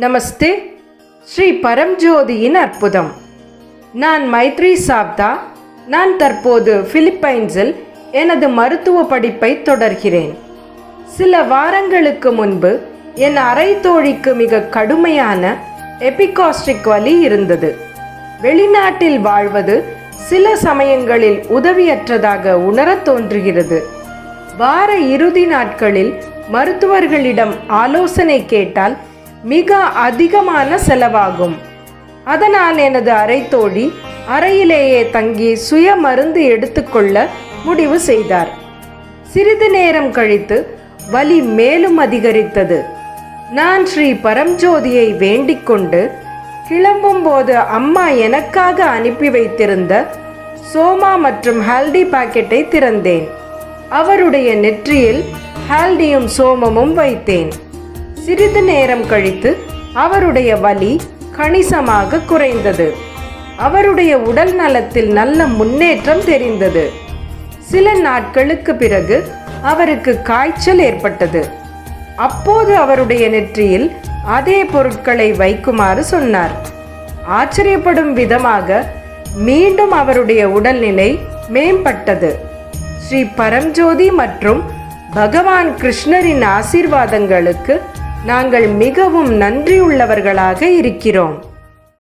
நமஸ்தே ஸ்ரீ பரம்ஜோதியின் அற்புதம். நான் மைத்ரி சாப்தா நான் தற்போது பிலிப்பைன்ஸில் எனது மருத்துவ படிப்பை தொடர்கிறேன். சில வாரங்களுக்கு முன்பு என் அரை தோழிக்கு மிக கடுமையான எபிகாஸ்டிக் வலி இருந்தது. வெளிநாட்டில் வாழ்வது சில சமயங்களில் உதவியற்றதாக உணரத் தோன்றுகிறது. வார இறுதி நாட்களில் மருத்துவர்களிடம் ஆலோசனை கேட்டால் மிக அதிகமான செலவாகும். அதனால் எனது அறைத்தோழி அறையிலேயே தங்கி சுய மருந்து எடுத்துக்கொள்ள முடிவு செய்தார். சிறிது நேரம் கழித்து வலி மேலும் அதிகரித்தது. நான் ஸ்ரீ பரம்ஜோதியை வேண்டிக் கொண்டு கிளம்பும்போது அம்மா எனக்காக அனுப்பி வைத்திருந்த சோமா மற்றும் ஹால்டி பாக்கெட்டை திறந்தேன். அவருடைய நெற்றியில் ஹால்டியும் சோமமும் வைத்தேன். சிறிது நேரம் கழித்து அவருடைய வலி கணிசமாக குறைந்தது. அவருடைய உடல் நலத்தில் நல்ல முன்னேற்றம் தெரிந்தது. சில நாட்களுக்கு பிறகு அவருக்கு காய்ச்சல் ஏற்பட்டது. அப்போது அவருடைய நெற்றியில் அதே பொருட்களை வைக்குமாறு சொன்னார். ஆச்சரியப்படும் விதமாக மீண்டும் அவருடைய உடல்நிலை மேம்பட்டது. ஸ்ரீ பரம்ஜோதி மற்றும் பகவான் கிருஷ்ணரின் ஆசீர்வாதங்களுக்கு நாங்கள் மிகவும் நன்றியுள்ளவர்களாக இருக்கிறோம்.